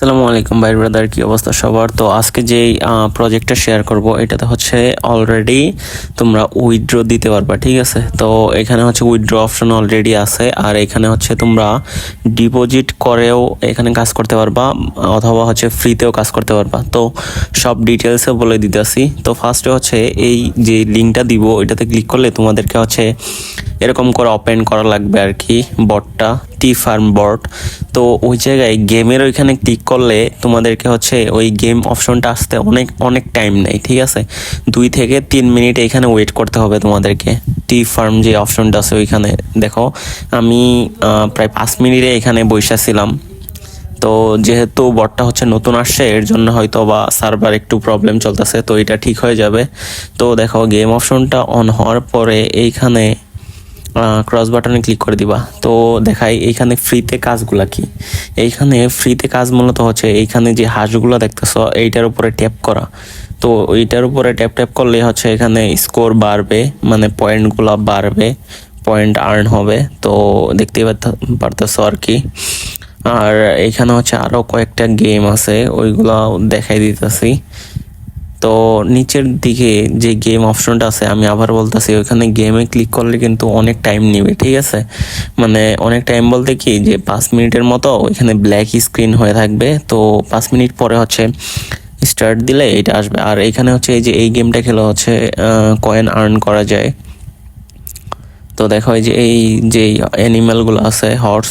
আসসালামু আলাইকুম ভাই ব্রাদার, কি অবস্থা সবার? তো আজকে যেই প্রজেক্টটা শেয়ার করব, এটাতে হচ্ছে অলরেডি তোমরা উইথড্র দিতে পারবা, ঠিক আছে? তো এখানে হচ্ছে উইথড্র অপশন অলরেডি আছে, আর এখানে হচ্ছে তোমরা ডিপোজিট করেও এখানে কাজ করতে পারবা, অথবা হচ্ছে ফ্রিতেও কাজ করতে পারবা। তো সব ডিটেলসে বলে দিতেছি। তো ফার্স্টে হচ্ছে এই যে লিঙ্কটা দিব, এটাতে ক্লিক করলে তোমাদেরকে হচ্ছে এরকম করে ওপেন করা লাগবে আর কি বটটা টি ফার্ম বট তো ওই জায়গায় গেমের ওইখানে ক্লিক করলে তোমাদেরকে হচ্ছে ওই গেম অপশনটা আসতে অনেক অনেক টাইম নেয়, ঠিক আছে? দুই থেকে তিন মিনিট এখানে ওয়েট করতে হবে তোমাদেরকে। টি ফার্ম যে অপশনটা আছে ওইখানে। দেখো, আমি প্রায় পাঁচ মিনিটে এখানে বসেছিলাম তো যেহেতু বটটা হচ্ছে নতুন আসছে, এর জন্য হয়তো বা সার্ভার একটু প্রবলেম চলতেছে, তো এটা ঠিক হয়ে যাবে। তো দেখো গেম অপশনটা অন হওয়ার পরে এইখানে ক্রস বাটনে ক্লিক করে দিবা। তো দেখাই, এইখানে ফ্রিতে কাজগুলা কি? এইখানে ফ্রিতে কাজ মূলত হচ্ছে, এইখানে যে হাঁসগুলো দেখতেছো, এইটার উপরে ট্যাপ করা। তো ওইটার উপরে ট্যাপ ট্যাপ করলে হচ্ছে এখানে স্কোর বাড়বে মানে পয়েন্টগুলো বাড়বে পয়েন্ট আর্ন হবে। তো দেখতেই পারত- পারতেছো আর কি। আর এখানে হচ্ছে আরও কয়েকটা গেম আছে ওইগুলো দেখাই দিতেছি। তো নিচের দিকে যে গেম অপশনটা আছে, আমি আবার বলতেছি, ওইখানে গেমে ক্লিক করলে কিন্তু অনেক টাইম নেবে, ঠিক আছে? মানে অনেক টাইম বলতে কি, যে পাঁচ মিনিটের মতো ওইখানে ব্ল্যাক স্ক্রিন হয়ে থাকবে, তো পাঁচ মিনিট পরে হচ্ছে স্টার্ট দিলে এটা আসবে। আর এখানে হচ্ছে এই যে এই গেমটা খেলে হচ্ছে কয়েন আর্ন করা যায়। তো দেখো এই যে এই যে অ্যানিমালগুলো আছে হর্স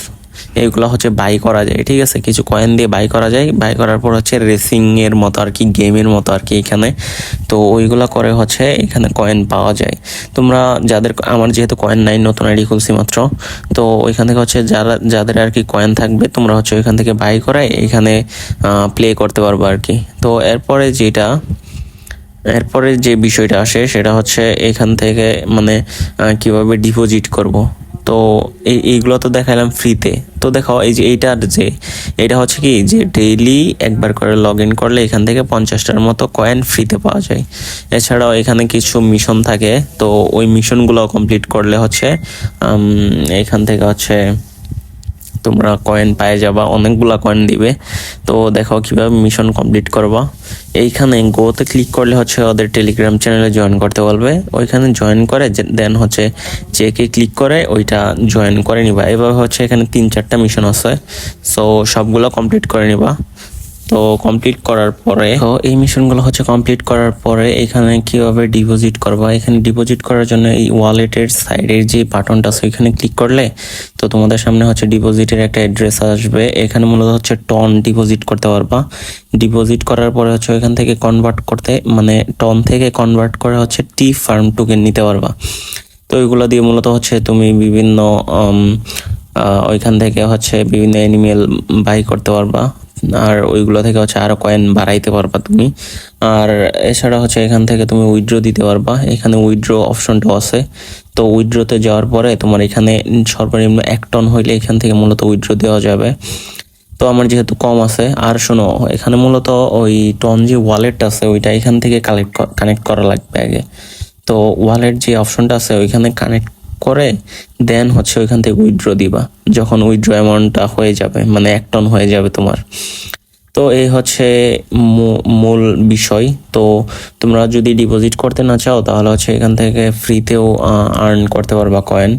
এইগুলো হচ্ছে বাই করা যায়, ঠিক আছে? কিছু কয়েন দিয়ে বাই করা যায়। বাই করার পর হচ্ছে রেসিং এর মতো আর কি গেমের মতো আর কি এখানে। তো ওইগুলো করে হচ্ছে এখানে কয়েন পাওয়া যায়। তোমরা যাদের, আমার যেহেতু কয়েন নাই, নতুন আইডি খুলছি মাত্র, তো ওইখান থেকে হচ্ছে যারা, যাদের আর কি কয়েন থাকবে, তোমরা হচ্ছে ওইখান থেকে বাই করায় এখানে প্লে করতে পারবে আর কি। তো এরপরে যেটা, এরপরে যে বিষয়টা আসে, সেটা হচ্ছে এখান থেকে মানে কীভাবে ডিপোজিট করব। তো এই, এইগুলো তো দেখালাম ফ্রিতে তো দেখো, এই যে এইটার যে, এটা হচ্ছে কি যে ডেইলি একবার করে লগ ইন করলে এখান থেকে পঞ্চাশটার মতো কয়েন ফ্রিতে পাওয়া যায়। এছাড়াও এখানে কিছু মিশন থাকে, তো ওই মিশনগুলো কমপ্লিট করলে হচ্ছে এখান থেকে হচ্ছে তোমরা কয়েন পায়ে যাবা, অনেকগুলা কয়েন দিবে। তো দেখো কীভাবে মিশন কমপ্লিট করবা। এইখানে গোতে ক্লিক করলে হচ্ছে ওদের টেলিগ্রাম চ্যানেলে জয়েন করতে বলবে। ওইখানে জয়েন করে দেন হচ্ছে চেকে ক্লিক করে, ওইটা জয়েন করে নিবা। এভাবে হচ্ছে এখানে তিন চারটা মিশন আছে। সো সবগুলো কমপ্লিট করে নিবা। তো কমপ্লিট করার পরে, তো এই মিশনগুলো হচ্ছে কমপ্লিট করার পরে এখানে কীভাবে ডিপোজিট করবা? এখানে ডিপোজিট করার জন্য এই ওয়ালেটের সাইডের যে বাটনটা আছে, ওইখানে ক্লিক করলে তো তোমাদের সামনে হচ্ছে ডিপোজিটের একটা অ্যাড্রেস আসবে। এখানে মূলত হচ্ছে টন ডিপোজিট করতে পারবা। ডিপোজিট করার পরে হচ্ছে ওইখান থেকে কনভার্ট করতে মানে টন থেকে কনভার্ট করে হচ্ছে টি ফার্ম টোকেন নিতে পারবা। তো ওইগুলো দিয়ে মূলত হচ্ছে তুমি বিভিন্ন ওইখান থেকে হচ্ছে বিভিন্ন অ্যানিমেল বাই করতে পারবা। আর ওইগুলো থেকে হচ্ছে আরও কয়েন বাড়াইতে পারবা তুমি। আর এছাড়া হচ্ছে এখান থেকে তুমি উইথড্র দিতে পারবা। এখানে উইথড্র অপশনটাও আছে। তো উইথড্রতে যাওয়ার পরে তোমার এখানে সর্বনিম্ন এক টন হইলে এখান থেকে মূলত উইথড্র দেওয়া যাবে। তো আমার যেহেতু কম আছে, আর শোনো, এখানে মূলত ওই টন যে ওয়ালেট আছে, ওইটা এখান থেকে কালেক্ট কানেক্ট করা লাগবে আগে। তো ওয়ালেট যে অপশনটা আছে, ওইখানে কানেক্ট করে দেন হচ্ছে ওইখান থেকে উইথড্র দিবা। যখন উইথড্র অ্যামাউন্টটা হয়ে যাবে মানে এক টন হয়ে যাবে তোমার। তো এই হচ্ছে মূল বিষয়। তো তোমরা যদি ডিপোজিট করতে না চাও, তাহলে হচ্ছে এখান থেকে ফ্রিতেও আর্ন করতে পারবা কয়েন